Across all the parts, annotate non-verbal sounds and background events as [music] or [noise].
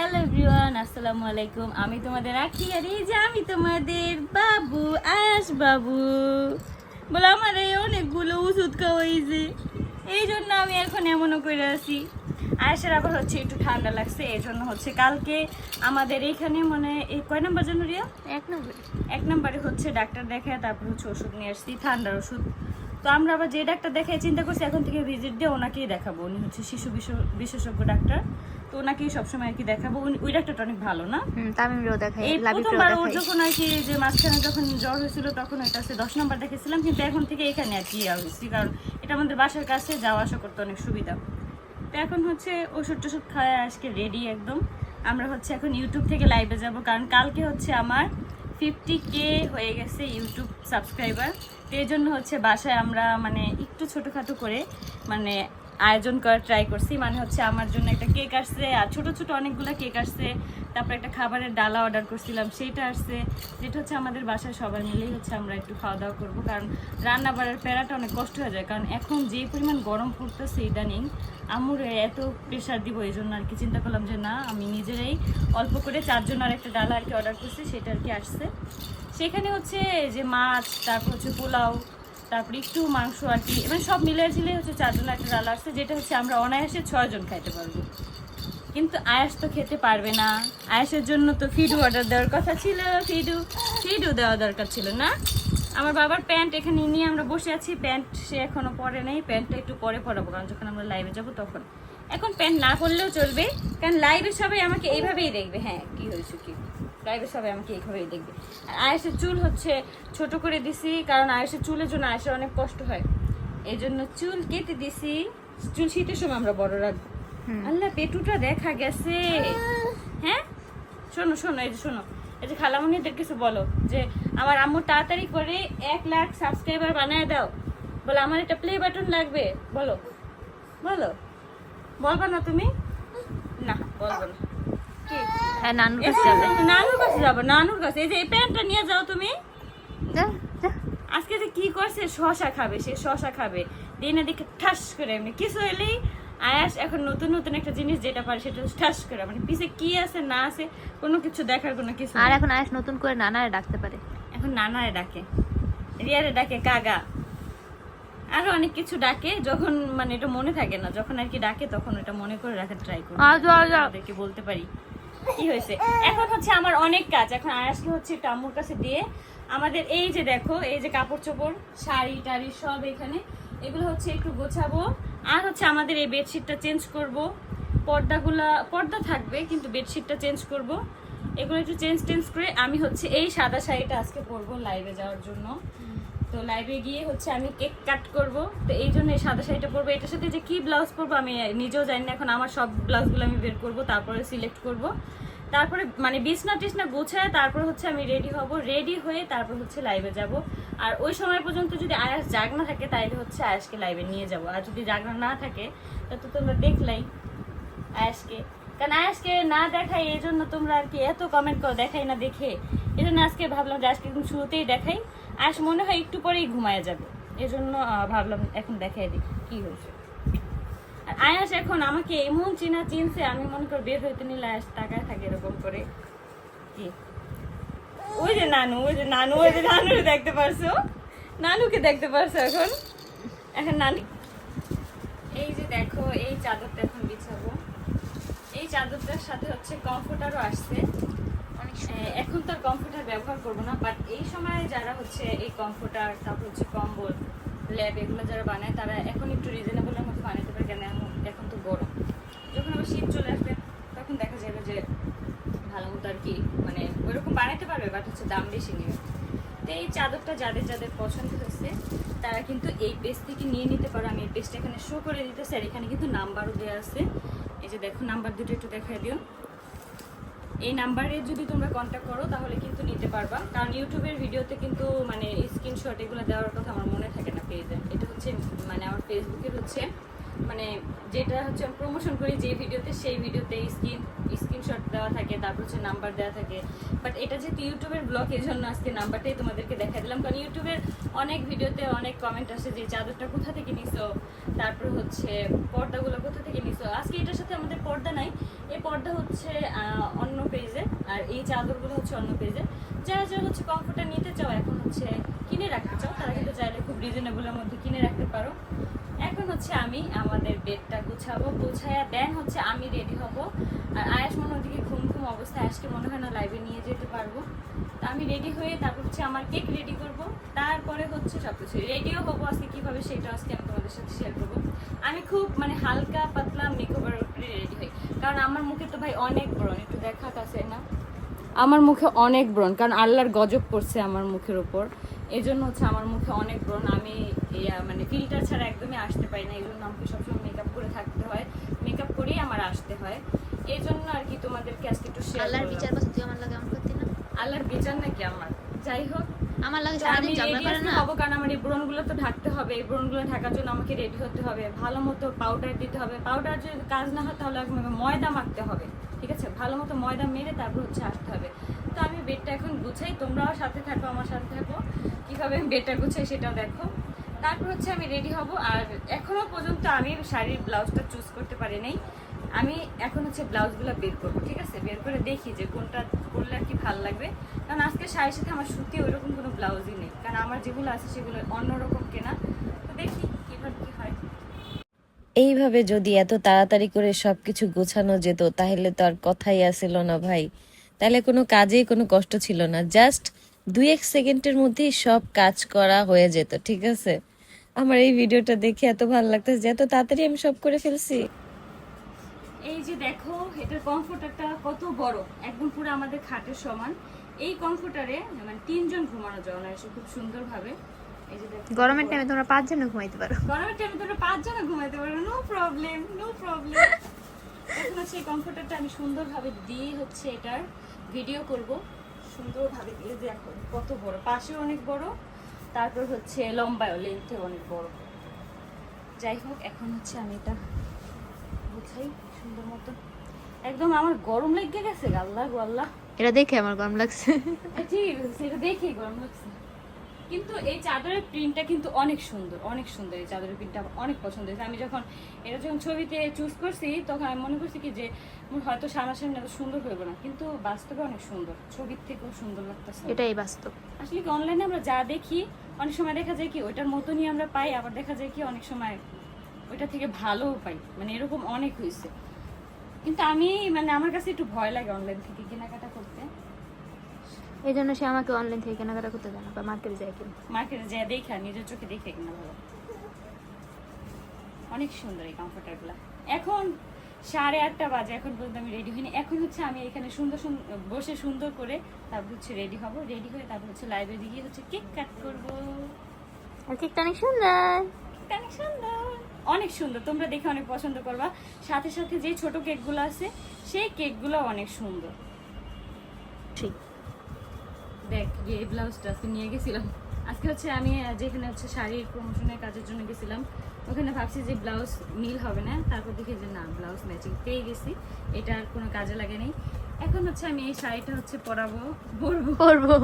Hello everyone আসসালামু আলাইকুম। আমি তোমাদের আখি আর এই যে আমি তোমাদের বাবু আয়াস বাবু। বলে আমার এই অনেকগুলো ওষুধ খাওয়াইছে এই জন্য আমি এখন এমনও করে আছি। আয়াসের আবার হচ্ছে একটু ঠান্ডা লাগছে এই জন্য হচ্ছে কালকে আমাদের এখানে মানে এই কয় নাম্বার জন্য রিয়া? এক নম্বর। এক নম্বরে হচ্ছে ডাক্তার দেখায় তারপর হচ্ছে ওষুধ নিয়ে আসছি ঠান্ডার ওষুধ। তো আমরা আবার যে ডাক্তার দেখায় চিন্তা করছি এখন থেকে ভিজিট দিয়ে ওনাকেই দেখাবো। উনি হচ্ছে শিশু বিশেষ- বিশেষজ্ঞ ডাক্তার। তো ওনাকেই সবসময় আর কি দেখাবো। ওই ডাক্তারটা অনেক ভালো না? তামিমরেও দেখাই এই প্রথমবার ওর যখন আর কি যে মাঝখানে যখন জ্বর হয়েছিল তখন ওইটা হচ্ছে দশ নম্বর দেখেছিলাম কিন্তু এখন থেকে এখানে আর কি আসছি কারণ এটা আমাদের বাসার কাছে যাওয়া আসা করতে অনেক সুবিধা। তো এখন হচ্ছে ওষুধ টষুধ খাওয়া আজকে রেডি একদম। আমরা হচ্ছে এখন ইউটিউব থেকে লাইভে যাব কারণ কালকে হচ্ছে আমার ফিফটি কে হয়ে গেছে ইউটিউব সাবস্ক্রাইবার তো এই জন্য হচ্ছে বাসায় আমরা মানে একটু ছোটোখাটো করে মানে আয়োজন করার ট্রাই করছি মানে হচ্ছে আমার জন্য একটা কেক আসছে, আর ছোট ছোটো অনেকগুলো কেক আসছে। তারপর একটা খাবারের ডালা অর্ডার করছিলাম, সেইটা আসছে। যেটা হচ্ছে আমাদের বাসায় সবাই মিলেই হচ্ছে আমরা একটু খাওয়া দাওয়া করব, কারণ রান্না বাড়ার প্যারাটা অনেক কষ্ট হয়ে যায়। কারণ এখন যে পরিমাণ গরম পড়তেছে ইদানিং আমুর এত প্রেশার দিব, এই জন্য আর কি চিন্তা করলাম যে না, আমি নিজেরাই অল্প করে চারজন আর একটা ডালা আর কি অর্ডার করছি, সেটা আর কি আসছে। সেখানে হচ্ছে যে মাছ, তারপর হচ্ছে পোলাও তারপরে একটু মাংস আর কি মানে সব মিলে ঝিলে হচ্ছে চারজন একটা ডাল আসছে, যেটা হচ্ছে আমরা অনায়াসে ছয়জন খাইতে পারব। কিন্তু আয়াস তো খেতে পারবে না। আয়াসের জন্য তো ফিডু অর্ডার দেওয়ার কথা ছিল, ফিডু ফিডু দেওয়া দরকার ছিল না? আমার বাবার প্যান্ট এখানে নিয়ে আমরা বসে আছি প্যান্ট সে এখনও পরে নেই প্যান্টটা একটু পরে পরাবো কারণ যখন আমরা লাইভে যাব তখন। এখন প্যান্ট না পরলেও চলবে কারণ লাইভে সবাই আমাকে এইভাবেই দেখবে। হ্যাঁ কি হয়েছে কি? লাইভে সবাই আমাকে এইভাবেই দেখবে। আর আয়েসের চুল হচ্ছে ছোট করে দিছি কারণ আয়েসের চুলের জন্য আয়েসের অনেক কষ্ট হয়। এই জন্য চুল কেটে দিছি চুল শীতের সময় আমরা বড় রাখব। আল্লাহ পেটুটা দেখা গেছে। হ্যাঁ? শোনো শোনো এই যে শোনো। যে খালামণিদের কিছু বলো যে আমার আম্মু তাড়াতাড়ি করে এক লাখ সাবস্ক্রাইবার বানায় দাও। বলো আমার একটা প্লে বাটন লাগবে। বলো। বলো। বলবা না তুমি? না বলব না। কি? হ্যাঁ নানুর কাছে যাবে। নানুর কাছে যাব নানুর কাছে। এই যে এই প্যান্টটা নিয়ে যাও তুমি। আজকে যে কি করছে শশা খাবে সে শশা খাবে। দিনে দেখে ঠাস করে এমনি। কিছু হলেই আয়াস এখন নতুন নতুন একটা জিনিস যেটা পারে সেটা ঠাস করে। মানে পিছে কি আছে না আছে কোনো কিছু দেখার কোনো কিছু আর এখন আয়াস নতুন করে নানারে ডাকতে পারে। এখন নানারে ডাকে। রিয়ারে ডাকে কাগা আরও অনেক কিছু ডাকে যখন মানে এটা মনে থাকে না যখন আর কি ডাকে তখন এটা মনে করে রাখার ট্রাই করি। তাদেরকে বলতে পারি কি হয়েছে। এখন হচ্ছে আমার অনেক কাজ এখন আয়াসকে হচ্ছে একটু আম্মুর কাছে দিয়ে আমাদের এই যে দেখো এই যে কাপড় চোপড় শাড়ি টাড়ি সব এখানে এগুলো হচ্ছে একটু গোছাবো। আর হচ্ছে আমাদের এই বেডশিটটা চেঞ্জ করব। পর্দাগুলা, পর্দা থাকবে, কিন্তু বেডশিটটা চেঞ্জ করব। এগুলো একটু চেঞ্জ টেঞ্জ করে আমি হচ্ছে এই সাদা শাড়িটা আজকে পরবো লাইভে যাওয়ার জন্য। তো লাইভে গিয়ে হচ্ছে আমি কেক কাট করব। তো এই জন্য এই সাদা শাড়িটা পরবো। এটার সাথে যে কি ব্লাউজ পরবো আমি নিজেও জানি না। এখন আমার সব ব্লাউজগুলো আমি বের করব, তারপরে সিলেক্ট করব। তারপরে মানে বিছনা টিছনা গোছায় তারপর হচ্ছে আমি রেডি হব। রেডি হয়ে তারপর হচ্ছে লাইভে যাব। আর ওই সময় পর্যন্ত যদি আয়াস জাগনা থাকে তাহলে হচ্ছে আয়াসকে লাইভে নিয়ে যাব। আর যদি জাগনা না থাকে, তা তো তোমরা দেখলাই আয়াসকে। কারণ আয়াসকে না দেখাই, এই জন্য তোমরা আর কি এত কমেন্ট করো, দেখাই না দেখে। এই জন্য আজকে ভাবলাম যে আজকে একদম শুরুতেই দেখাই। আয়াস মনে হয় একটু পরেই ঘুমায় যাবে। এই জন্য ভাবলাম এখন দেখাই দেখি কি হয়েছে। আয়াস এখন আমাকে এমন চিনা চিনছে আমি মনে করি বের হইতে নিলে আয়াস তাকায় থাকে এরকম করে। কি? ওই যে নানু ওই যে নানু ওই যে নানু দেখতে পারছ? নানুকে দেখতে পারছ এখন? এখন নানি। এই যে দেখো এই চাদরটা এখন বিছাবো। এই চাদরটার সাথে হচ্ছে কমফোর্টারও আসছে। এখন তো কমফোর্টার ব্যবহার করব না বাট এই সময় যারা হচ্ছে এই কমফোর্টার তারপর হচ্ছে কম্বল ল্যাব এগুলো যারা বানায়, তারা এখন একটু রিজনেবলের মধ্যে বানাতে পারে, কেন এখন- তো গরম। যখন আবার শীত চলে আসবে, তখন দেখা যাবে যে ভালো মতো আর কি মানে ওইরকম বানাতে পারবে বাট হচ্ছে দাম বেশি নেবে তো এই চাদরটা যাদের যাদের পছন্দ হয়েছে, তারা কিন্তু এই পেজ থেকে নিয়ে নিতে পারো। আমি এই পেজটা এখানে শো করে দিতেছি, আর এখানে কিন্তু নাম্বারও দেওয়া আছে। এই যে দেখো, নাম্বার দুটো একটু দেখাই দিও। এই নাম্বারে যদি তোমরা কন্ট্যাক্ট করো, তাহলে কিন্তু নিতে পারবা। কারণ ইউটিউবের ভিডিওতে কিন্তু মানে স্ক্রিনশট এগুলো দেওয়ার কথা আমার মনে থাকে না পেজে এটা হচ্ছে মানে আমার ফেসবুকের হচ্ছে মানে যেটা হচ্ছে আমি প্রমোশন করি যে ভিডিওতে, সেই ভিডিওতে স্ক্রিন স্ক্রিনশট দেওয়া থাকে, তারপর হচ্ছে নাম্বার দেওয়া থাকে। বাট এটা যেহেতু ইউটিউবের ব্লগ এই জন্য আজকে নাম্বারটাই তোমাদেরকে দেখা দিলাম। কারণ ইউটিউবের অনেক ভিডিওতে অনেক কমেন্ট আসে যে, চাদরটা কোথা থেকে নিছো? তারপর হচ্ছে, পর্দাগুলো কোথা থেকে নিছো? আজকে এটার সাথে আমাদের পর্দা নাই। এই পর্দা হচ্ছে অন্য পেজে আর এই চাদরগুলো হচ্ছে অন্য পেজে যারা যারা হচ্ছে কমফোর্টার নিতে চাও, এখন হচ্ছে কিনে রাখতে চাও তারা কিন্তু চাইলে খুব রিজনেবলের মধ্যে কিনে রাখতে পারো। এখন হচ্ছে আমি আমাদের বেডটা গুছাবো, গুছায়া দেন হচ্ছে আমি রেডি হব। আর আয়াস মনে ওদিকে ঘুম ঘুম অবস্থায় আজকে মনে হয় না লাইভে নিয়ে যেতে পারব। তা আমি রেডি হয়ে তারপর হচ্ছে আমার কেক রেডি করব। তারপরে হচ্ছে সব কিছু রেডিও হব আজকে কীভাবে সেটা আজকে আমি তোমাদের সাথে শেয়ার করব। আমি খুব মানে হালকা, পাতলা মেকওভার উপরে রেডি হই। কারণ আমার মুখে তো ভাই অনেক ব্রণ, একটু দেখা কাছে না। আমার মুখে অনেক ব্রণ, কারণ আল্লাহর গজব পড়ছে আমার মুখের উপর। এই জন্য হচ্ছে আমার মুখে অনেক ব্রণ। আমি মানে ফিল্টার ছাড়া একদমই আসতে পারি না এই জন্য আমাকে সবসময় মেকআপ করে থাকতে হয়। মেকআপ করেই আমার আসতে হয়। এই জন্য আর কি তোমাদেরকে আজকে একটু শেয়ার আল্লাহর বিচার পাশে তুই আমার লাগে এমন করতি না। আল্লাহর বিচার নাকি আমার? যাই হোক। আমার লাগে সারাদিন ঝগড়া করে না। হব কারণ আমার এই ব্রণগুলো তো ঢাকতে হবে। এই ব্রণগুলো ঢাকার জন্য আমাকে রেডি হতে হবে। ভালো মতো পাউডার দিতে হবে। পাউডার যদি কাজ না হয় তাহলে আমাকে ময়দা মাখতে হবে। ঠিক আছে? ভালো মতো ময়দা মেরে তারপর হচ্ছে আসতে হবে। তো আমি বেডটা এখন গুছাই, তোমরাও সাথে থাকো, আমার সাথে থাকো। কীভাবে আমি বেডটা গুছাই সেটাও দেখো। তারপর হচ্ছে আমি রেডি হব, আর এখনও পর্যন্ত আমি শাড়ির ব্লাউজটা চুজ করতে পারি নাই। আমি এখন হচ্ছে ব্লাউজগুলো বের করব, ঠিক আছে? বের করে দেখি যে কোনটা করলে আর কি ভালো লাগবে। কারণ আজকে শাড়ির সাথে আমার সুতি ওইরকম কোনো ব্লাউজই নেই। কারণ আমার যেগুলো আছে সেগুলো অন্যরকম কেনা। তো দেখি কীভাবে কী হয়। এইভাবে যদি এত তাড়াতাড়ি করে সবকিছু গোছানো যেত, তাহলে তো আর কথাই আসিল না ভাই। তাহলে কোনো কাজেই কোনো কষ্ট ছিল না। জাস্ট দুই এক সেকেন্ডের মধ্যেই সব কাজ করা হয়ে যেত ঠিক আছে? আমার এই ভিডিওটা দেখে এত ভালো লাগতেছে যে এত তাড়াতাড়ি আমি সব করে ফেলছি। এই যে দেখো এটার কমফোর্টারটা কত বড়। একদম পুরো আমাদের খাটের সমান। এই কমফোর্টারে মানে তিনজন ঘুমানো যায় অনায়াসে খুব সুন্দরভাবে এই গরমের টাইমে তোমরা পাঁচজন ঘুমাইতে পারো। গরমের টাইমে তোমরা পাঁচজন ঘুমাইতে পারো নো প্রবলেম নো প্রবলেম এখন হচ্ছে এই কমফোর্টারটা আমি সুন্দরভাবে দিয়ে হচ্ছে এটার ভিডিও করব। সুন্দরভাবে দিয়ে দেখো কত বড়। পাশেও অনেক বড় তারপর হচ্ছে লম্বায়ও লেন্থে অনেক বড়। যাই হোক এখন হচ্ছে আমি এটা বুঝাই সুন্দর মতো। একদম আমার গরম লেগে গেছে আল্লাহ আল্লাহ। এটা দেখে আমার গরম লাগছে। ঠিক আছে এটা দেখেই গরম লাগছে। কিন্তু এই চাদরের প্রিন্টটা কিন্তু অনেক সুন্দর অনেক সুন্দর এই চাদরের প্রিন্টটা অনেক পছন্দ হয়েছে। আমি যখন এটা যখন ছবিতে চুজ করছি তখন আমি মনে করছি কি যে হয়তো সামনাসামনি এত সুন্দর হইব না কিন্তু বাস্তবে অনেক সুন্দর ছবির থেকেও সুন্দর লাগতেছে। এটাই বাস্তব। আসলে কি অনলাইনে আমরা যা দেখি অনেক সময় দেখা যায় কি ওইটার মতনই আমরা পাই আবার দেখা যায় কি অনেক সময় ওইটা থেকে ভালোও পাই মানে এরকম অনেক হয়েছে কিন্তু আমি মানে আমার কাছে একটু ভয় লাগে অনলাইন থেকে কেনাকাটা করতে। এই জন্য সে আমাকে অনলাইন থেকে কেনাকাটা করতে দেয় না বা মার্কেটে যায় কিনা। মার্কেটে যা দেখে নিজের চোখে দেখে কিনা ভালো। অনেক সুন্দর এই কমফোর্টারগুলো এখন সাড়ে আটটা বাজে এখন পর্যন্ত আমি রেডি হইনি। এখন হচ্ছে আমি এখানে সুন্দর সুন্দর বসে সুন্দর করে তারপর হচ্ছে রেডি হব। রেডি হয়ে তারপর হচ্ছে লাইব্রেরি গিয়ে হচ্ছে কেক কাট করব। আর কেকটা অনেক সুন্দর। অনেক সুন্দর। অনেক সুন্দর। তোমরা দেখে অনেক পছন্দ করবা। সাথে সাথে যে ছোট কেকগুলো আছে সেই কেকগুলো অনেক সুন্দর। ঠিক। দেখ যে এই ব্লাউজটা আজকে নিয়ে গেছিলাম। আজকে হচ্ছে আমি যেখানে হচ্ছে শাড়ির প্রমোশনের কাজের জন্য গেছিলাম ওখানে ভাবছি যে ব্লাউজ মিল হবে না। তারপর দেখি যে না ব্লাউজ ম্যাচিং পেয়ে গেছি। এটা আর কোনো কাজে লাগে নেই। এখন হচ্ছে আমি এই শাড়িটা হচ্ছে পরাবো পরবো। পরবো।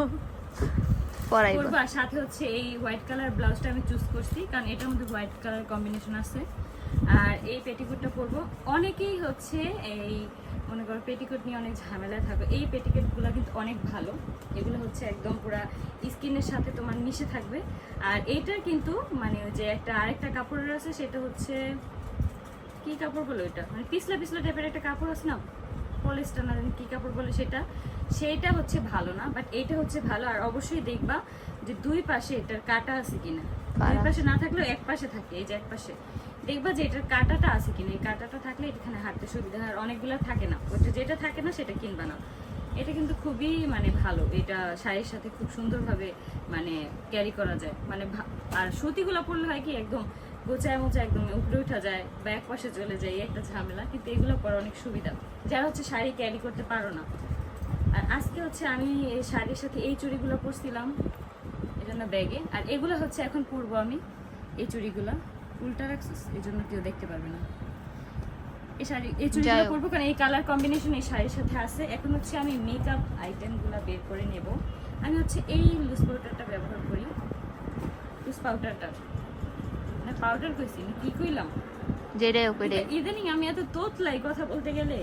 করব আর সাথে হচ্ছে এই হোয়াইট কালার ব্লাউজটা আমি চুজ করছি কারণ এটার মধ্যে হোয়াইট কালার কম্বিনেশন আছে। আর এই পেটিকোটটা পরবো। অনেকেই হচ্ছে এই মনে করো পেটিকোট নিয়ে অনেক ঝামেলায় থাকো এই পেটিকোটগুলো কিন্তু অনেক ভালো। এগুলো হচ্ছে একদম পুরা স্কিনের সাথে তোমার মিশে থাকবে। আর এইটার কিন্তু মানে যে একটা আরেকটা কাপড়ের আছে সেটা হচ্ছে কি কাপড় বলো এটা মানে পিছলা পিছলা টাইপের একটা কাপড় আছে না? পলিস্টার না কি কাপড় বলে সেটা। সেইটা হচ্ছে ভালো না বাট এইটা হচ্ছে ভালো। আর অবশ্যই দেখবা যে দুই পাশে এটার কাটা আছে কিনা। দুই পাশে না থাকলেও এক পাশে থাকে এই যে এক পাশে। দেখবা যে এটার কাটাটা আছে কিনা, এই কাটাটা থাকলে এখানে হাঁটতে সুবিধা হয়, আর অনেকগুলো থাকে না। ওটা যেটা থাকে না সেটা কিনবা না। এটা কিন্তু খুবই মানে ভালো, এটা শাড়ির সাথে খুব সুন্দরভাবে মানে ক্যারি করা যায়। মানে আর সুতিগুলো পরলে হয় কি একদম গোচায় মোচা একদম উপরে উঠা যায়, বা এক পাশে চলে যায় একটা ঝামেলা। কিন্তু এগুলো পরা অনেক সুবিধা। যারা হচ্ছে শাড়ি ক্যারি করতে পারো না। আর আজকে হচ্ছে আমি এই শাড়ির সাথে এই চুড়িগুলো পরছিলাম এই জন্য ব্যাগে। আর এগুলো হচ্ছে এখন পরবো আমি, এই চুড়িগুলো। উল্টা রাখছিস? এই জন্য কেউ দেখতে পারবে না। এই শাড়ি এই চুড়িগুলো পরবো কারণ এই কালার কম্বিনেশন এই শাড়ির সাথে আছে। এখন হচ্ছে আমি মেকআপ আইটেমগুলো বের করে নেব। আমি হচ্ছে এই লুজ পাউডারটা ব্যবহার করি। লুজ পাউডারটা পাউডার কইছি কি কইলাম? যেটাই ইদানিং আমি এত তোতলাই কথা বলতে গেলে।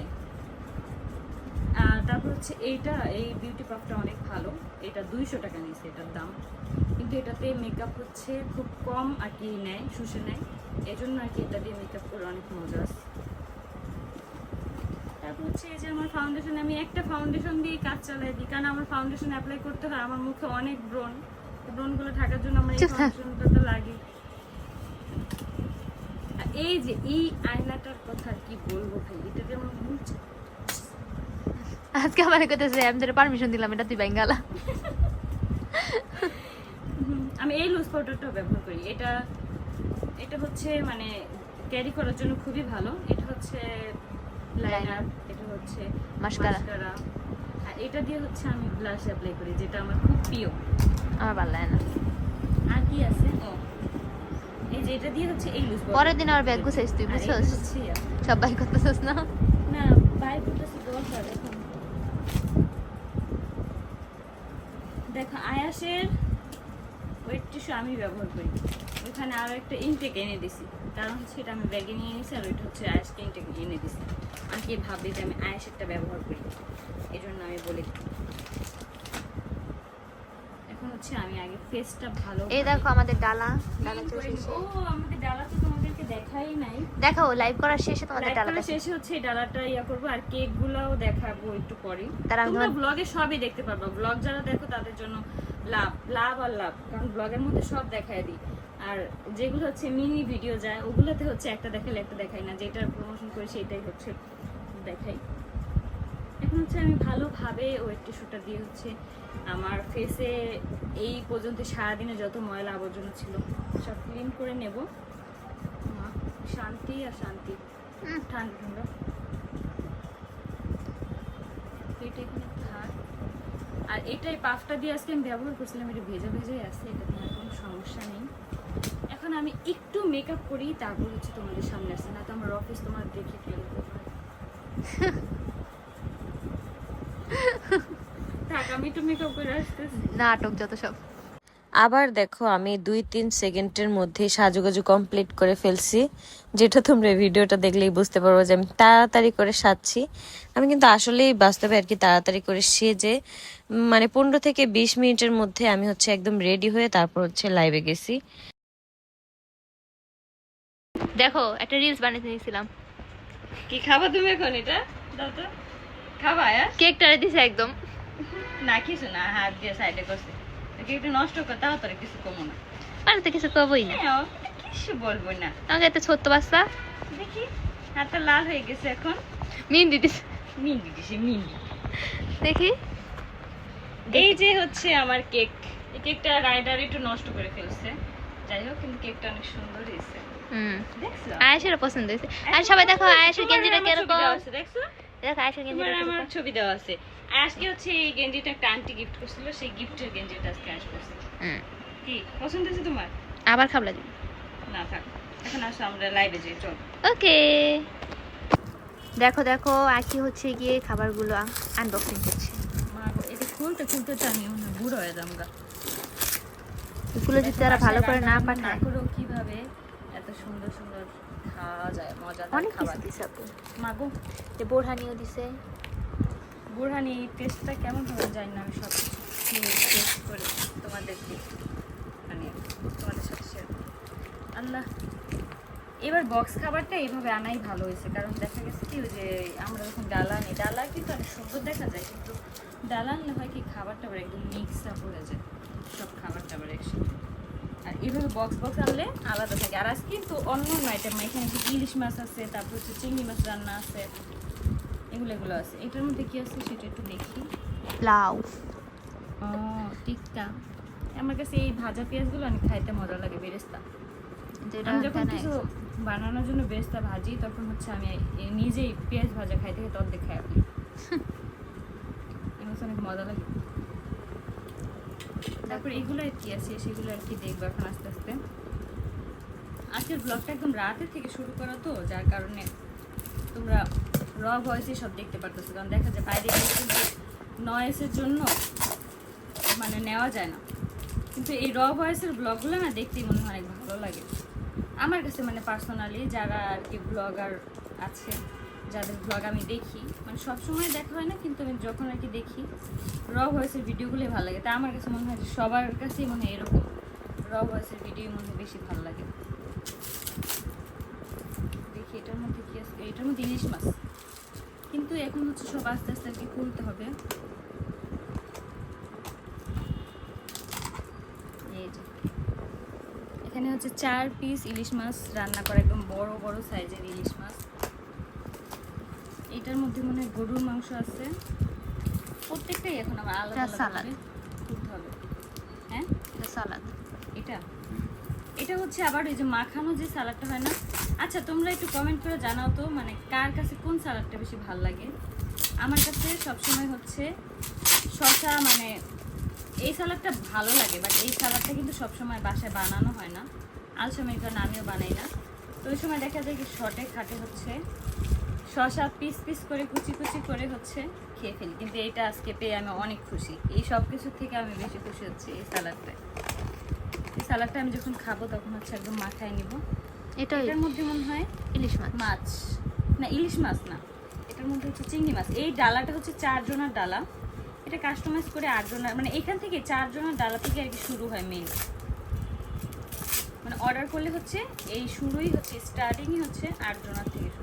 তারপর হচ্ছে এইটা এই বিউটি পাফটা অনেক ভালো। এটা দুইশো টাকা নিয়েছে এটার দাম। কিন্তু এটাতে মেকআপ হচ্ছে খুব কম আর কি নেয় শুষে নেয়। এই জন্য আর কি এটা দিয়ে মেকআপ করে অনেক মজা আছে। তারপর হচ্ছে এই যে আমার ফাউন্ডেশন আমি একটা ফাউন্ডেশন দিয়ে কাজ চালাই দিই কারণ আমার ফাউন্ডেশন অ্যাপ্লাই করতে হয় আমার মুখে অনেক ব্রণ। ব্রণগুলো ঢাকার জন্য আমার এই ফাউন্ডেশনটা তো লাগে। এই যে এই আয়নাটার কথা কি বলব ভাই এটা যে আমার মুখ আজকে আমার কইতেছে আমি তোর পারমিশন দিলাম এটা তুই বেঙ্গালা আমি এই লুজ পাউডারটাও ব্যবহার করি। এটা এটা হচ্ছে মানে ক্যারি করার জন্য খুবই ভালো। এটা হচ্ছে লাইনার এটা হচ্ছে mascara। আর এটা দিয়ে হচ্ছে আমি ব্লাশ অ্যাপ্লাই করি যেটা আমার খুব প্রিয়। আমার ভালো লাগে না। আর কি আছে? ও এই যে এটা দিয়ে হচ্ছে এই লুজ পরের দিন আমার ব্যাগ গুছাইস তুই বুঝছস? সব বাই করতেছস না? না বাই করতেছি দরকার এখন। দেখো আয়াসের ওয়েট টিস্যু আমি ব্যবহার করি। ওইখানে আরও একটা ইনটেক এনে দিছি। কারণ হচ্ছে এটা আমি ব্যাগে নিয়ে নিয়েছি আর ওইটা হচ্ছে আয়াসকে ইনটেক এনে দিছি। ভাববে যে আমি আয়াসেরটা ব্যবহার করি। এই জন্য আমি বলি। এখন হচ্ছে আমি আগে ফেসটা ভালো এই দেখো আমাদের ডালা। ডালা চলে ও আমাদের ডালা তো তোমাদেরকে দেখাই নাই। দেখো লাইভ করার শেষে তোমাদের ডালা করার শেষে হচ্ছে এই ডালাটা ইয়া করব আর কেক গুলাও দেখাবো একটু পরে। তোমরা ব্লগে সবই দেখতে পারবা। ব্লগ যারা দেখো তাদের জন্য লাভ লাভ আর লাভ। কারণ ব্লগের মধ্যে সব দেখায় দিই। আর যেগুলো হচ্ছে মিনি ভিডিও যায় ওগুলোতে হচ্ছে একটা দেখালে একটা দেখাই না। যেটার প্রমোশন করে সেটাই হচ্ছে দেখাই। এখন হচ্ছে আমি ভালোভাবে ওয়েট টিস্যুটা দিয়ে হচ্ছে আমার ফেসে এই পর্যন্ত সারাদিনে যত ময়লা আবর্জনা ছিল সব ক্লিন করে নেব। শান্তি আর শান্তি। ঠান্ডা ঠান্ডা। এটা এখানে থাক। আর এটাই পাফটা দিয়ে আজকে আমি ব্যবহার করছিলাম এটা ভেজা ভেজাই আছে এটা তোমার কোনো সমস্যা নেই। এখন আমি একটু মেকআপ করি তারপর হচ্ছে তোমাদের সামনে আসছে না তো আমার অফিস তোমার দেখে ফেলব [laughs] থাক আমি একটু মেকআপ করে আসতেছি। নাটক যত সব। আবার দেখো আমি দুই তিন সেকেন্ডের মধ্যে সাজুগুজু কমপ্লিট করে ফেলছি। যেটা তোমরা ভিডিওটা দেখলেই বুঝতে পারব যে আমি তাড়াতাড়ি করে সাজছি। আমি কিন্তু আসলেই বাস্তবে আর কি তাড়াতাড়ি করে সেজে মানে পনেরো থেকে বিশ মিনিটের মধ্যে আমি হচ্ছে একদম রেডি হয়ে তারপর হচ্ছে লাইভে গেছি। দেখো একটা রিলস বানিয়ে নিয়েছিলাম। কি খাবা তুমি এখন এটা? দাও তো। খাবা আয়া? কেকটা দিছে একদম। না কিছু না হাত দিয়ে সাইডে করছে। একটু নষ্ট কর তাও তোর কিছু কমো না। তো কিছু করবোই না। হ্যাঁ, কিছু বলব না। আমাকে এত ছোট্ট বাচ্চা। দেখি হাতটা লাল হয়ে গেছে এখন। মিন্দি দিছে মিন্দি দিছে মিন্দি দেখি। এই যে হচ্ছে আমার কেক। এই কেকটা রাইডার একটু নষ্ট করে ফেলছে। যাই হোক কিন্তু কেকটা অনেক সুন্দর হয়েছে। হুম। দেখছ? আয়েশেরও পছন্দ হয়েছে। আর সবাই দেখো আয়েশের গেঞ্জিটা কীরকম? দেখছ? দেখো আয়েশের তোমার গেঞ্জিটা আমার ছবি দেওয়া আছে। আজকে হচ্ছে এই গেঞ্জিটা একটা আন্টি গিফট করছিল সেই গিফটের গেঞ্জিটা আজকে আস করছে কি? পছন্দ হয়েছে তোমার? আবার খাবলা দিবি। না থাক। এখন আসো আমরা লাইভে যাই চল। ওকে। দেখো দেখো আকি হচ্ছে গিয়ে খাবারগুলো আনবক্সিং করছে। এটা খুলতে খুলতে তো আমি বুড়ো হয়ে যাব এগুলো যদি তারা ভালো করে না পাঠায়। কীভাবে? এত সুন্দর সুন্দর খাওয়া যায় মজাদার খাবার। কিছু দিছে আপু। মাগো। যে বোরহানিও দিছে। টেস্টটা কেমন হবে জানি না আমি সব টেস্ট করে তোমাদেরকে মানে তোমাদের সাথে শেয়ার আল্লাহ এবার বক্স খাবারটা এইভাবে আনাই ভালো হয়েছে কারণ দেখা গেছে কি যে আমরা যখন ডালা আনি ডালা কিন্তু অনেক সুন্দর দেখা যায় কিন্তু ডালা আনলে হয় কি খাবারটা আবার একদম মিক্স আপ হয়ে যায় সব খাবারটা আবার একসাথে। আর এইভাবে বক্স বক্স আনলে আলাদা থাকে। আর আজকে কিন্তু অন্য অন্য আইটেম এখানে কি ইলিশ মাছ আছে তারপর হচ্ছে চিংড়ি মাছ রান্না আছে এগুলো এগুলো আছে। এটার মধ্যে কি আছে সেটা একটু দেখি। লাউ। ও টিকটা আমার কাছে এই ভাজা পেঁয়াজগুলো অনেক খাইতে মজা লাগে বেরেস্তা। আমি যখন কিছু বানানোর জন্য বেরেস্তা ভাজি তখন হচ্ছে আমি নিজেই পেঁয়াজ ভাজা খাইতে খাইতে অর্ধেক খাই। [laughs] অনেক মজা লাগে। তারপর এগুলো কি আছে সেগুলো আর কি দেখব এখন আস্তে আস্তে। আজকের ব্লগটা একদম রাতের থেকে শুরু করা তো, যার কারণে তোমরা র ভয়েসে সব দেখতে পারতেছো, কারণ দেখা যায় বাইরে কিন্তু নয়েসের জন্য মানে নেওয়া যায় না। কিন্তু এই র ভয়েসের ব্লগগুলো না দেখতেই মনে হয় অনেক ভালো লাগে। আমার কাছে মানে পার্সোনালি যারা আর কি ব্লগার আছে যাদের ব্লগ আমি দেখি মানে সবসময় দেখা হয় না, কিন্তু আমি যখন আর কি দেখি র ভয়েসের ভিডিওগুলোই ভালো লাগে। তা আমার কাছে মনে হয় যে সবার কাছেই মনে হয় এরকম র ভয়েসের ভিডিও মনে হয় বেশি ভালো লাগে। দেখি, এটার মধ্যে কি আছে? এটার মধ্যে ইলিশ মাছ। কিন্তু এখন হচ্ছে সব আস্তে আস্তে আর কি খুলতে হবে। এখানে হচ্ছে চার পিস ইলিশ মাছ রান্না করা, একদম বড় বড় সাইজের ইলিশ মাছ। এটার মধ্যে মনে হয় গরুর মাংস আছে। প্রত্যেকটাই এখন আমার আলাদা এটা আলাদা salad। করে খুলতে হবে। হ্যাঁ? এটা সালাদ। এটা? এটা হচ্ছে আবার ওই যে মাখানো যে সালাডটা হয় না? আচ্ছা তোমরা একটু কমেন্ট করে জানাও তো মানে কার কাছে কোন সালাডটা বেশি ভালো লাগে? আমার কাছে সবসময় হচ্ছে শসা মানে এই সালাডটা ভালো লাগে বাট এই সালাডটা কিন্তু সবসময় বাসায় বানানো হয় না। আলসামের কারণে আমিও বানাই না। তো ওই সময় দেখা যায় কি শর্টে খাটে হচ্ছে। শসা পিস পিস করে কুচি কুচি করে হচ্ছে খেয়ে ফেলি। কিন্তু এইটা আজকে পেয়ে আমি অনেক খুশি। এই সব কিছু থেকে আমি বেশি খুশি হচ্ছি এই সালাডটায় এই সালাডটা আমি যখন খাব তখন হচ্ছে একদম মাথায় নিব। এটা এটার মধ্যে মনে হয় ইলিশ মাছ। মাছ। না ইলিশ মাছ না। এটার মধ্যে হচ্ছে চিংড়ি মাছ। এই ডালাটা হচ্ছে চারজনের ডালা। এটা কাস্টমাইজ করে আটজনের মানে এখান থেকে চারজনের ডালা থেকে আর কি শুরু হয় মেন মানে অর্ডার করলে হচ্ছে এই শুরুই হচ্ছে স্টার্টিংই হচ্ছে আটজনের থেকে শুরু।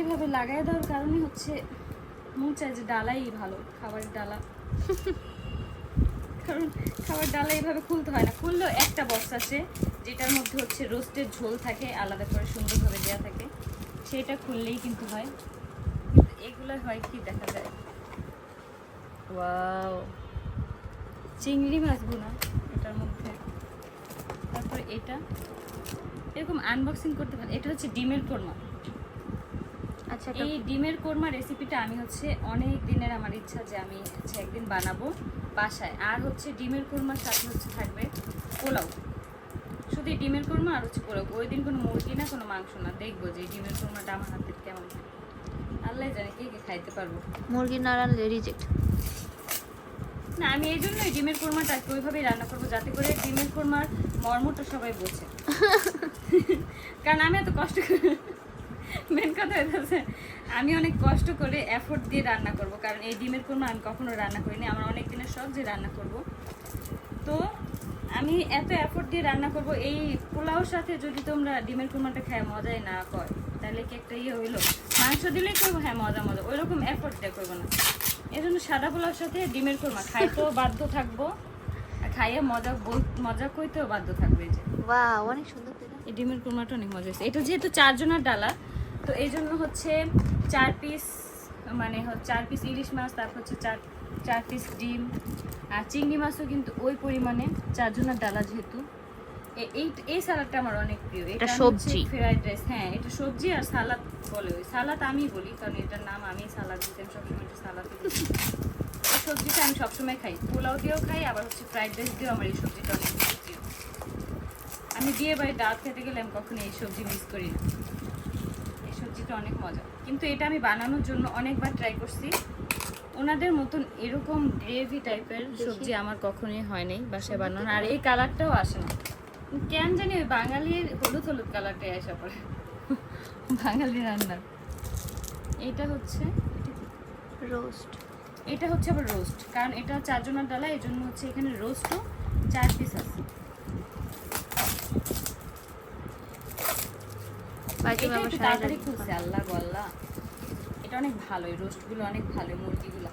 এইভাবে লাগাই দেওয়ার কারণে হচ্ছে মন চায় যে ডালাই ভালো, খাবারের ডালা। [laughs] কারণ খাবার ডালা এইভাবে খুলতে হয় না। খুললেও একটা বক্স আছে, যেটার মধ্যে হচ্ছে রোস্টের ঝোল থাকে, আলাদা করে সুন্দরভাবে দেওয়া থাকে। সেটা খুললেই কিন্তু হয়। এগুলো হয় কি দেখা যায়? চিংড়ি মাছ গুনা, এটার মধ্যে। তারপর এটা। এরকম আনবক্সিং করতে পারে এটা হচ্ছে ডিমের কোরমা। আচ্ছা এই ডিমের কোরমা রেসিপিটা আমি হচ্ছে অনেক দিনের আমার ইচ্ছা যে আমি হচ্ছে একদিন বানাবো বাসায়। আর হচ্ছে ডিমের কোরমার সাথে হচ্ছে থাকবে পোলাও। শুধু এই ডিমের কোরমা আর হচ্ছে পোলাও। ওই দিন কোনো মুরগি না কোনো মাংস না। দেখব যে ডিমের কোরমাটা আমার হাতের কেমন আল্লাহ জানে কে কে খাইতে পারব। মুরগি না রানলে রিজেক্ট না আমি এই জন্যই ডিমের কোরমাটা ওইভাবেই রান্না করব যাতে করে ডিমের কোরমার মর্মটা সবাই বোঝে। [laughs] কারণ আমি এত কষ্ট করে মেন কথা হচ্ছে আমি অনেক কষ্ট করে এফোর্ট দিয়ে রান্না করব কারণ এই ডিমের কোরমা আমি কখনো রান্না করিনি আমার অনেক দিনের শখ যে রান্না করব। তো আমি এত এফোর্ট দিয়ে রান্না করব এই পোলাওর সাথে যদি তোমরা ডিমের কোরমাটা খায় মজাই না কর তাহলে কি একটা ইয়ে হইল? মাংস দিলেই করব হ্যাঁ মজা মজা ওই রকম এফোর্ট দিয়ে করব না। এই জন্য সাদা পোলাওর সাথে ডিমের কোরমা খাইতেও বাধ্য থাকব আর খাইয়ে মজা মজা কইতেও বাধ্য থাকবে এই যে। বাহ অনেক সুন্দর। এই ডিমের কোরমাটা অনেক মজা হয়েছে। এটা যেহেতু চারজনের ডালা তো এই জন্য হচ্ছে চার পিস মানে চার পিস ইলিশ মাছ তারপর হচ্ছে চার চার পিস ডিম আর চিংড়ি মাছও কিন্তু ওই পরিমাণে চারজনের ডালা যেহেতু। এই এই সালাদটা আমার অনেক প্রিয়। এটা সবজি। ফ্রাইড রাইস হ্যাঁ এটা সবজি আর সালাদ বলে ওই। সালাদ আমি বলি কারণ এটার নাম আমি সালাদ দিতে সবসময় এটা সালাদ সবজিটা আমি সবসময় খাই। পোলাও দিয়েও খাই আবার হচ্ছে ফ্রাইড রাইস দিয়েও আমার এই সবজিটা অনেক প্রিয়। আমি বিয়ে বাড়ি দাওয়াত খেতে গেলে আমি কখনো এই সবজি মিস করি না। সবজিটা অনেক মজা। কিন্তু এটা আমি বানানোর জন্য অনেকবার ট্রাই করছি। ওনাদের মতন এরকম গ্রেভি টাইপের সবজি আমার কখনোই হয়নি বাসায় বানানো আর এই কালারটাও আসে না। কেন জানি ওই বাঙালির হলুদ হলুদ কালারটাই আসা পড়ে। বাঙালি রান্নার এটা হচ্ছে রোস্ট এটা হচ্ছে আবার রোস্ট কারণ এটা চারজনের ডালা এই জন্য হচ্ছে এখানে রোস্টও চার পিস আছে এটা আবার একটু সারা তাড়াতাড়ি খুলছে আল্লাহ আল্লাহ এটা অনেক ভালো এই রোস্টগুলো অনেক ভালো মুরগিগুলো।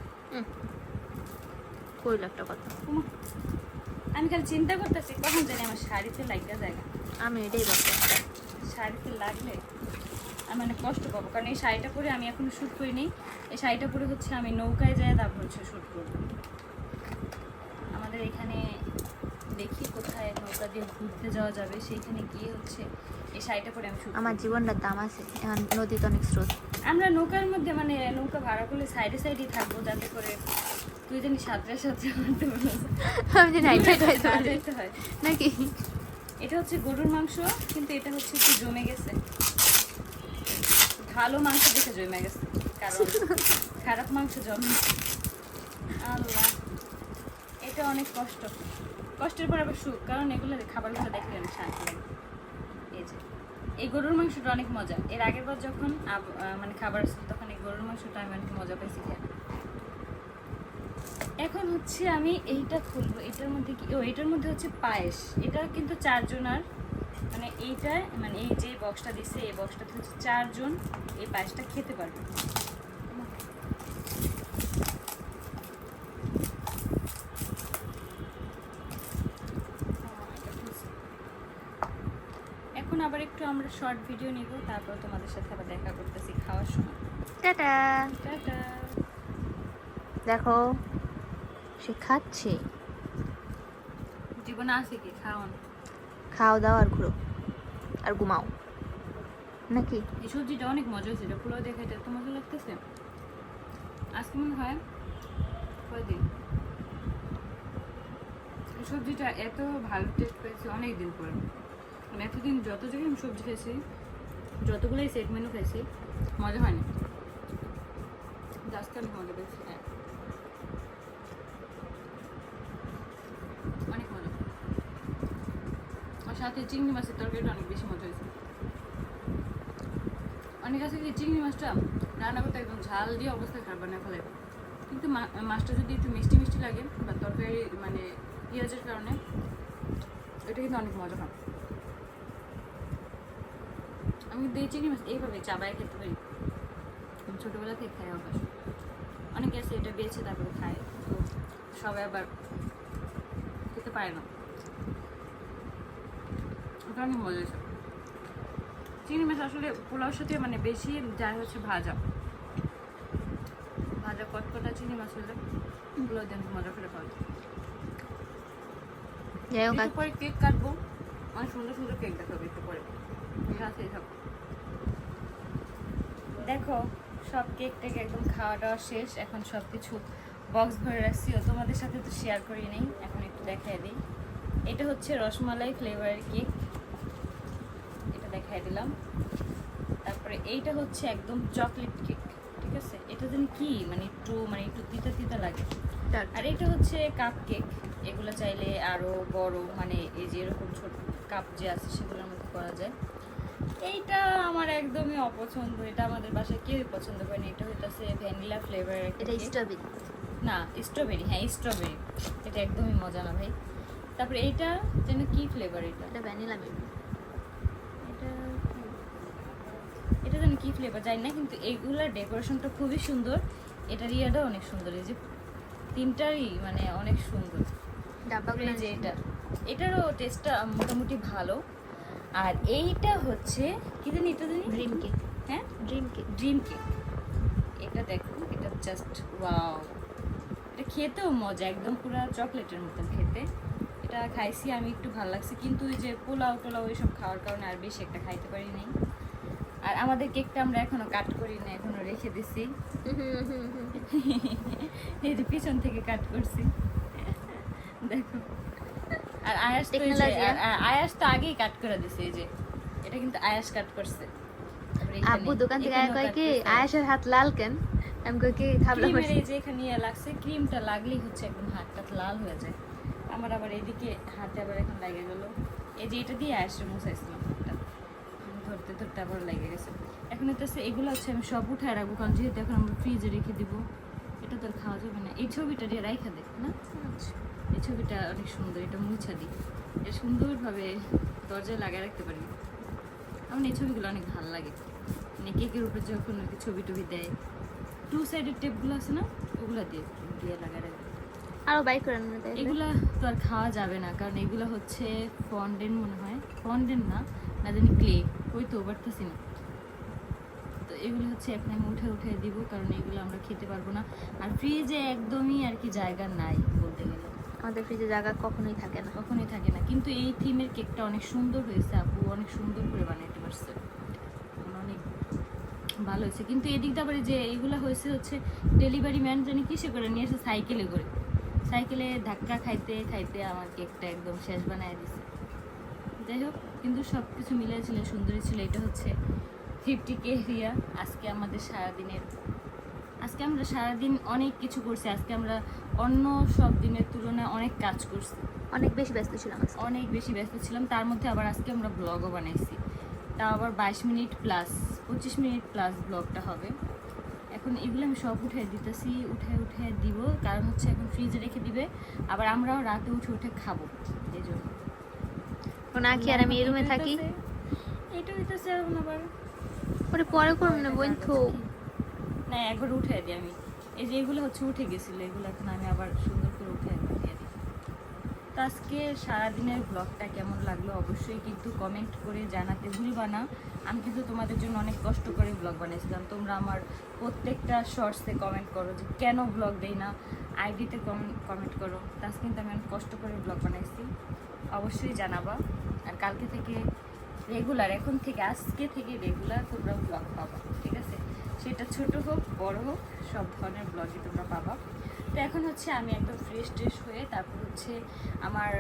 কইল একটা কথা। আমি খালি চিন্তা করতেছি কখন জানি আমার শাড়িতে লাগা জায়গা আমি এটাই ভাবছি। শাড়িতে লাগলে আমি অনেক কষ্ট পাবো কারণ এই শাড়িটা পরে আমি এখনও শ্যুট করিনি। এই শাড়িটা পরে হচ্ছে আমি নৌকায় যাই তারপর হচ্ছে শ্যুট করব। আমাদের এখানে দেখি কোথায় নৌকা দিয়ে ঘুরতে যাওয়া যাবে সেইখানে গিয়ে হচ্ছে এই শাড়িটা পরে আমি আমার জীবনটা দাম আছে। এখন নদীতে অনেক স্রোত। আমরা নৌকার মধ্যে মানে নৌকা ভাড়া করলে সাইডে সাইডে থাকব যাতে করে তুই জানি সাঁতরে সাঁতরে আমি যে নাইট হয় নাকি? এটা হচ্ছে গরুর মাংস কিন্তু এটা হচ্ছে একটু জমে গেছে। ভালো মাংস দেখে জমে গেছে কারণ খারাপ মাংস জমে আল্লাহ এটা অনেক কষ্ট। কষ্টের পর আবার সুখ কারণ এগুলো খাবারগুলো দেখলে অনেক শান্তি লাগে এই গরুর মাংসটা অনেক মজা। এর আগের বার যখন মানে খাবার আসতো তখন এই গরুর মাংসটা আমি অনেক মজা পাইছি এখন হচ্ছে আমি এইটা খুলবো, এটার মধ্যে কি ও, এটার মধ্যে হচ্ছে পায়েস। এটা কিন্তু চারজন আর মানে এইটা মানে এই যে বক্সটা দিছে, এই বক্সটাতে হচ্ছে চারজন এই পায়েসটা খেতে পারবে। এখন আবার একটু আমরা শর্ট ভিডিও নিব তারপর তোমাদের সাথে আবার দেখা করতেছি খাওয়ার সময়। টাটা। টাটা। দেখো সে খাচ্ছে। জীবনে আছে কি? খাওয়ান খাও দাও আর ঘুরো। আর ঘুমাও। নাকি? এই সবজিটা অনেক মজা হয়েছে এটা পোলাও দেখে এত মজা লাগতেছে? আজকে মনে হয় কয়দিন? সবজিটা এত ভালো টেস্ট পেয়েছি অনেক দিন পরে। এতদিন যত জায়গায় আমি সবজি খেয়েছি যতগুলোই সেট মেনু খাইছি, মজা হয়নি। আজকে অনেক মজা পেয়েছি হ্যাঁ। অনেক মজা। আর সাথে চিংড়ি মাছের তরকারিটা অনেক বেশি মজা হয়েছে। অনেক আছে কি, চিংড়ি মাছটা রান্না করতে একদম ঝাল দিয়ে অবস্থা খারাপ, বানিয়ে ফেলে। কিন্তু মাছটা যদি একটু মিষ্টি মিষ্টি লাগে, বা তরকারি মানে পেঁয়াজের কারণে, এটা কিন্তু অনেক মজা হয়। আমি এই চিংড়ি মাছ এইভাবে চাবায় খেতে পারি আমি ছোটোবেলা থেকে খাই অভ্যাস অনেকে আছে এটা বেছে তারপরে খায়। তো সবাই আবার খেতে পারে না। ওটা অনেক মজা চিংড়ি মাছ আসলে পোলাওর সাথে মানে বেশি যায় হচ্ছে ভাজা। ভাজা কটকটা চিংড়ি মাছ হলে পোলাও দিয়ে মজা করে খাওয়া যায়। যাই হোক পরে কেক কাটবো। অনেক সুন্দর সুন্দর কেক দেখাবো একটু পরে। দেখো সব কেক টেক একদম খাওয়া দাওয়া শেষ এখন সব কিছু বক্স ভরে রাখছি। ও তোমাদের সাথে তো শেয়ার করি নেই এখন একটু দেখাই দিই। এটা হচ্ছে রসমালাই ফ্লেভারের কেক। এটা দেখাই দিলাম। তারপরে এইটা হচ্ছে একদম চকলেট কেক ঠিক আছে? এটা যেন কি মানে একটু মানে একটু তিতা তিতা লাগে। আর এটা হচ্ছে কাপ কেক এগুলো চাইলে আরও বড় মানে এই যে এরকম ছোট কাপ যে আছে সেগুলোর মধ্যে করা যায়। এইটা আমার একদমই অপছন্দ এটা আমাদের বাসায় কেউই পছন্দ করে না এটা হইতাছে ভ্যানিলা ফ্লেভারের এটা স্ট্রবেরি না স্ট্রবেরি হ্যাঁ স্ট্রবেরি এটা একদমই মজা না ভাই। তারপরে এইটা যেন কি ফ্লেভার এটা? এটা ভ্যানিলা মেবি এটা এটা যেন কি ফ্লেভার জানি না কিন্তু এইগুলার ডেকোরেশনটা খুবই সুন্দর। এটার ইয়াটাও অনেক সুন্দর এই যে তিনটারই মানে অনেক সুন্দর। ডাব্বাগুলো যে এটা। এটারও টেস্টটা মোটামুটি ভালো। আর এইটা হচ্ছে কি জানি এটা জানি? ড্রিম কেক হ্যাঁ? ড্রিম কেক ড্রিম কেক এটা দেখো এটা জাস্ট ওয়াও এটা খেতেও মজা একদম পুরো চকলেটের মতন খেতে। এটা খাইছি আমি একটু ভালো লাগছে। কিন্তু ওই যে পোলাও টোলাও এইসব খাওয়ার কারণে আর বেশি একটা খাইতে পারি নাই। আর আমাদের কেকটা আমরা এখনও কাট করি না এখনও রেখে দিছি। এই যে পিছন থেকে কাট করছি। দেখো। আর আয়াস আর আয়াস তো আগেই কাট করে দিছে এই যে। এটা কিন্তু আয়াস কাট করছে। আব্বু দোকান থেকে আয়া কয় কি আয়াসের হাত লাল কেন? আমি কই কি খাবলা করছি। এই যে এখানে লাগছে ক্রিমটা লাগলেই হচ্ছে একদম হাতটা লাল হয়ে যায়। আমার আবার এদিকে হাতে আবার এখন লেগে গেল। এই যে এটা দিয়ে আসছে মুছাইছিলাম হাতটা। ধরতে ধরতে আবার লেগে গেছে। এখন হচ্ছে এগুলো হচ্ছে আমি সব উঠায় রাখব কারণ যেহেতু এখন আমরা ফ্রিজে রেখে দিব এটা তো খাওয়া যাবে না। এই ছবিটা দিয়ে রাইখা দেখ না? এই ছবিটা অনেক সুন্দর এটা মুছা দিই। এটা সুন্দরভাবে দরজায় লাগিয়ে রাখতে পারি। আমার এই ছবিগুলো অনেক ভালো লাগে। মানে কেকের উপরে যখন আর কি ছবি টবি দেয় টু সাইডের টেপগুলো আছে না ওগুলো দিয়ে দিয়ে লাগায় রাখবে আরও বাই করে আনবে তাই এগুলা তো আর খাওয়া যাবে না কারণ এগুলো হচ্ছে ফন্ডেন মনে হয়। ফন্ডেন না না জানি ক্লে ওই তো পারতেছি না। তো এগুলো হচ্ছে এখন আমি উঠে উঠে দিব কারণ এগুলো আমরা খেতে পারব না। আর ফ্রিজে একদমই আর কি জায়গা নাই বলতে গেলে। আমাদের ফ্রিজে জায়গা কখনোই থাকে না। কখনোই থাকে না। কিন্তু এই থিমের কেকটা অনেক সুন্দর হয়েছে, আপু। অনেক সুন্দর করে বানাইতে পারছে। অনেক ভালো হয়েছে। কিন্তু এদিকটা আবার যে এইগুলো হয়েছে হচ্ছে ডেলিভারি ম্যান জানি কিসে করে নিয়ে এসে সাইকেলে করে। সাইকেলে ধাক্কা খাইতে খাইতে আমার কেকটা একদম শেষ বানায় দিছে। যাই হোক, কিন্তু সব কিছু মিলে ছিল, সুন্দরী ছিল। এটা হচ্ছে ফিফটি কে রিয়া। আজকে আমাদের সারাদিনের আজকে আমরা সারাদিন অনেক কিছু করছি আজকে আমরা অন্য সব দিনের তুলনায় অনেক কাজ করছি। অনেক বেশি ব্যস্ত ছিলাম। অনেক বেশি ব্যস্ত ছিলাম তার মধ্যে আবার আজকে আমরা ব্লগও বানাইছি। তাও আবার বাইশ মিনিট প্লাস পঁচিশ মিনিট প্লাস ব্লগটা হবে। এখন এগুলো আমি সব উঠে দিতেছি উঠে উঠে দিব কারণ হচ্ছে এখন ফ্রিজে রেখে দিবে আবার আমরাও রাতে উঠে উঠে খাব এই জন্য। আর আমি এই রুমে থাকি? এটা হইতেছে আবার পরে পরে করব না বোন থো না, একবার উঠে দিই আমি। এই যে এগুলো হচ্ছে উঠে গেছিল এগুলো এখন আমি আবার সুন্দর করে উঠে দিয়ে দিই। তো আজকে সারাদিনের ব্লগটা কেমন লাগল অবশ্যই কিন্তু কমেন্ট করে জানাতে ভুলবা না। আমি কিন্তু তোমাদের জন্য অনেক কষ্ট করে ব্লগ বানিয়েছিলাম। তোমরা আমার প্রত্যেকটা শর্টসে কমেন্ট করো যে, কেন ব্লগ দেই না? আইডিতে কমেন্ট করো। তা কিন্তু আমি অনেক কষ্ট করে ব্লগ বানাইছি। অবশ্যই জানাবা। আর কালকে থেকে রেগুলার এখন থেকে আজকে থেকে রেগুলার তোমরা ব্লগ পাবা, ঠিক আছে? সেটা ছোট হোক, বড় হোক, সব ধরনের ব্লগই তোমরা পাবা। তো এখন হচ্ছে আমি একদম ফ্রেশ ট্রেশ হয়ে তারপর হচ্ছে আমার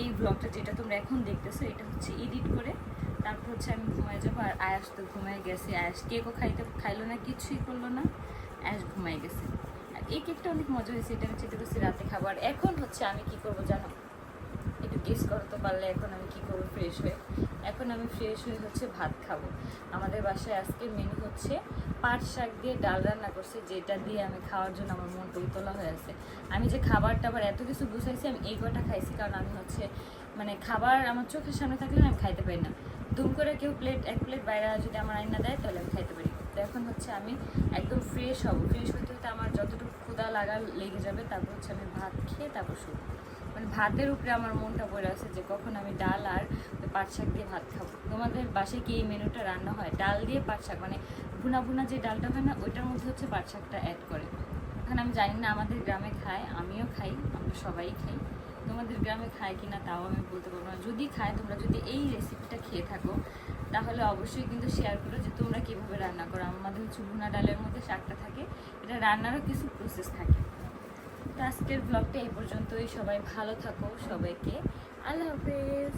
এই ব্লগটা যেটা তোমরা এখন দেখতেছো, এটা হচ্ছে এডিট করে তারপর হচ্ছে আমি ঘুমায় যাব। আর আয়াস তো ঘুমায় গেছে। আয়াস কেকও খাইতে, খাইলো না, কিছুই করল না। আয়াস ঘুমায় গেছে। আর এই কেকটা অনেক মজা হয়েছে, এটা আমি হচ্ছে করছি রাতে খাবার এখন হচ্ছে আমি কি করব জানো? একটু গেস করতে পারলে এখন আমি কি করব ফ্রেশ হয়ে। এখন আমি ফ্রেশ হয়ে হচ্ছে ভাত খাব। আমাদের বাসায় আজকে মেনু হচ্ছে পাট শাক দিয়ে ডাল রান্না করছে, যেটা দিয়ে আমি খাওয়ার জন্য আমার মনটা উতলা হয়ে আছে। আমি যে খাবার টাবার এত কিছু গুছাইছি, আমি এই কটা খাইছি কারণ আমি হচ্ছে মানে খাবার আমার চোখের সামনে থাকলে আমি খাইতে পারি না। দুম করে কেউ প্লেট এক প্লেট বাইরে যদি আমার আইনা দেয়, তাহলে আমি খাইতে পারি। তো এখন হচ্ছে আমি একদম ফ্রেশ হব। ফ্রেশ হতে হতে আমার যতটুকু ক্ষুদা লাগা লেগে যাবে, তারপর হচ্ছে আমি ভাত খেয়ে তারপর শুরু মানে ভাতের উপরে আমার মনটা পড়ে আছে যে কখন আমি ডাল আর পাট শাক দিয়ে ভাত খাব। তোমাদের বাসায় কি এই মেনুটা রান্না হয়? ডাল দিয়ে পাট শাক মানে ভুনা ভুনা যে ডালটা হয় না, ওইটার মধ্যে হচ্ছে পাট শাকটা অ্যাড করে। এখন আমি জানি না, আমাদের গ্রামে খায়, আমিও খাই, আমরা সবাই খাই। তোমাদের গ্রামে খায় কি না তাও আমি বলতে পারব না। যদি খায়, তোমরা যদি এই রেসিপিটা খেয়ে থাকো, তাহলে অবশ্যই কিন্তু শেয়ার করো যে তোমরা কীভাবে রান্না করো। আমাদের হচ্ছে ভুনা ডালের মধ্যে শাকটা থাকে, এটা রান্নারও কিছু প্রসেস থাকে। তো আজকের ব্লগটা এই পর্যন্তই। সবাই ভালো থাকো সবাইকে। আল্লাহ হাফেজ।